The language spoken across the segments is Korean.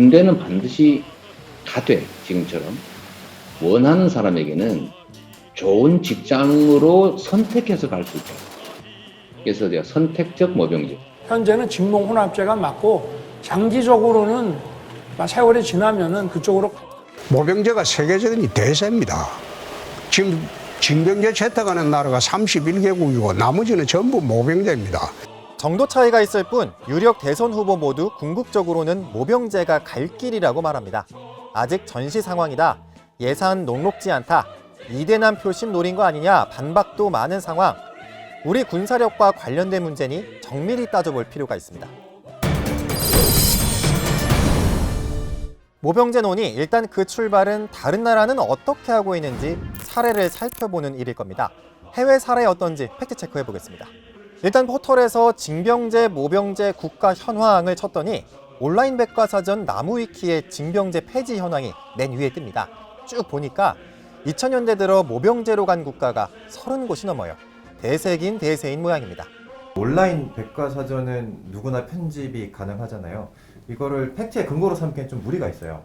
군대는 반드시 가돼 지금처럼 원하는 사람에게는 좋은 직장으로 선택해서 갈 수 있다. 그래서 제가 선택적 모병제. 현재는 직몽 혼합제가 맞고 장기적으로는 세월이 지나면은 그쪽으로 모병제가 세계적인 대세입니다. 지금 징병제 채택하는 나라가 31개국이고 나머지는 전부 모병제입니다. 정도 차이가 있을 뿐 유력 대선 후보 모두 궁극적으로는 모병제가 갈 길이라고 말합니다. 아직 전시 상황이다. 예산 녹록지 않다. 이대남 표심 노린 거 아니냐 반박도 많은 상황. 우리 군사력과 관련된 문제니 정밀히 따져볼 필요가 있습니다. 모병제 논의 일단 그 출발은 다른 나라는 어떻게 하고 있는지 사례를 살펴보는 일일 겁니다. 해외 사례 어떤지 팩트 체크해 보겠습니다. 일단 포털에서 징병제, 모병제 국가 현황을 쳤더니 온라인 백과사전 나무위키의 징병제 폐지 현황이 맨 위에 뜹니다. 쭉 보니까 2000년대 들어 모병제로 간 국가가 30곳이 넘어요. 대세긴 대세인 모양입니다. 온라인 백과사전은 누구나 편집이 가능하잖아요. 이거를 팩트의 근거로 삼기엔 좀 무리가 있어요.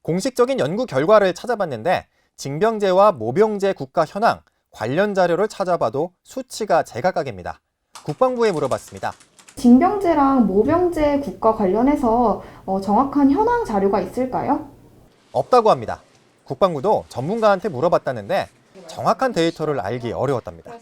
공식적인 연구 결과를 찾아봤는데 징병제와 모병제 국가 현황 관련 자료를 찾아봐도 수치가 제각각입니다. 국방부에 물어봤습니다. 징병제랑 모병제 국가 관련해서 어, 정확한 현황 자료가 있을까요? 없다고 합니다. 국방부도 전문가한테 물어봤다는데 정확한 데이터를 알기 어려웠답니다.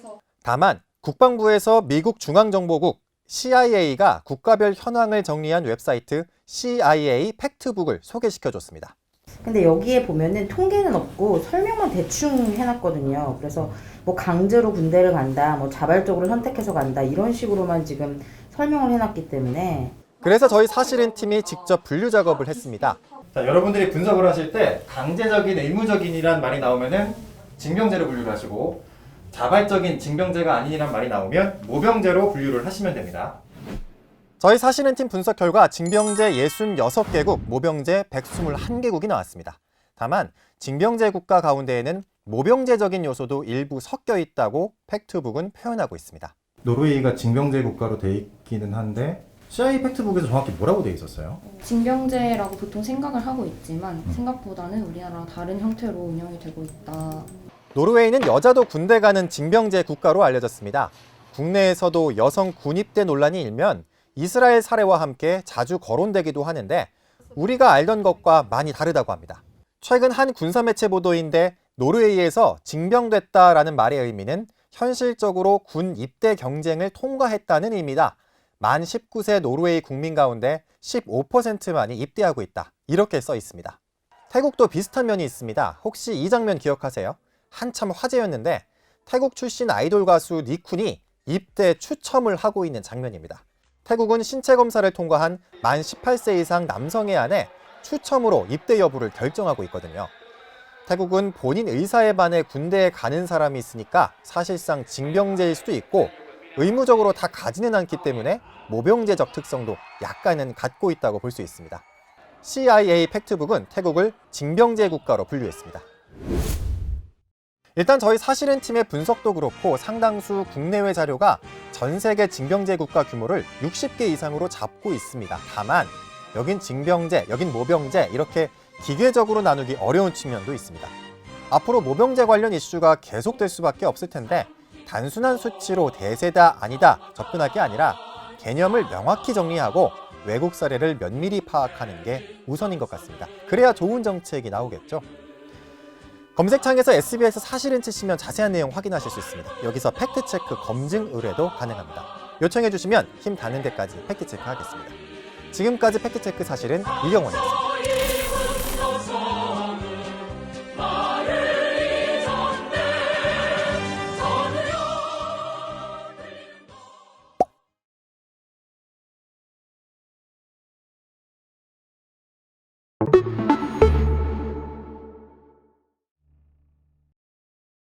다만 국방부에서 미국 중앙정보국 CIA가 국가별 현황을 정리한 웹사이트 CIA 팩트북을 소개시켜줬습니다. 근데 여기에 보면은 통계는 없고 설명만 대충 해놨거든요. 그래서 뭐 강제로 군대를 간다, 뭐 자발적으로 선택해서 간다 이런 식으로만 지금 설명을 해놨기 때문에 그래서 저희 사실은 팀이 직접 분류 작업을 했습니다. 자, 여러분들이 분석을 하실 때 강제적인 의무적인이란 말이 나오면은 징병제로 분류를 하시고 자발적인 징병제가 아닌이란 말이 나오면 모병제로 분류를 하시면 됩니다. 저희 사실은 팀 분석 결과 징병제 66개국, 모병제 121개국이 나왔습니다. 다만 징병제 국가 가운데에는 모병제적인 요소도 일부 섞여 있다고 팩트북은 표현하고 있습니다. 노르웨이가 징병제 국가로 돼 있기는 한데 CIA 팩트북에서 정확히 뭐라고 돼 있었어요? 징병제라고 보통 생각을 하고 있지만 생각보다는 우리나라랑 다른 형태로 운영이 되고 있다. 노르웨이는 여자도 군대 가는 징병제 국가로 알려졌습니다. 국내에서도 여성 군입대 논란이 일면 이스라엘 사례와 함께 자주 거론되기도 하는데 우리가 알던 것과 많이 다르다고 합니다. 최근 한 군사 매체 보도인데 노르웨이에서 징병됐다라는 말의 의미는 현실적으로 군 입대 경쟁을 통과했다는 의미다. 만 19세 노르웨이 국민 가운데 15%만이 입대하고 있다. 이렇게 써 있습니다. 태국도 비슷한 면이 있습니다. 혹시 이 장면 기억하세요? 한참 화제였는데 태국 출신 아이돌 가수 니쿤이 입대 추첨을 하고 있는 장면입니다. 태국은 신체 검사를 통과한 만 18세 이상 남성에 한해 추첨으로 입대 여부를 결정하고 있거든요. 태국은 본인 의사에 반해 군대에 가는 사람이 있으니까 사실상 징병제일 수도 있고 의무적으로 다 가지는 않기 때문에 모병제적 특성도 약간은 갖고 있다고 볼 수 있습니다. CIA 팩트북은 태국을 징병제 국가로 분류했습니다. 일단 저희 사실은 팀의 분석도 그렇고 상당수 국내외 자료가 전 세계 징병제 국가 규모를 60개 이상으로 잡고 있습니다. 다만 여긴 징병제, 여긴 모병제 이렇게 기계적으로 나누기 어려운 측면도 있습니다. 앞으로 모병제 관련 이슈가 계속될 수밖에 없을 텐데 단순한 수치로 대세다 아니다 접근할 게 아니라 개념을 명확히 정리하고 외국 사례를 면밀히 파악하는 게 우선인 것 같습니다. 그래야 좋은 정책이 나오겠죠. 검색창에서 SBS 사실은 치시면 자세한 내용 확인하실 수 있습니다. 여기서 팩트체크 검증 의뢰도 가능합니다. 요청해 주시면 힘 닿는 데까지 팩트체크 하겠습니다. 지금까지 팩트체크 사실은 이경원이었습니다.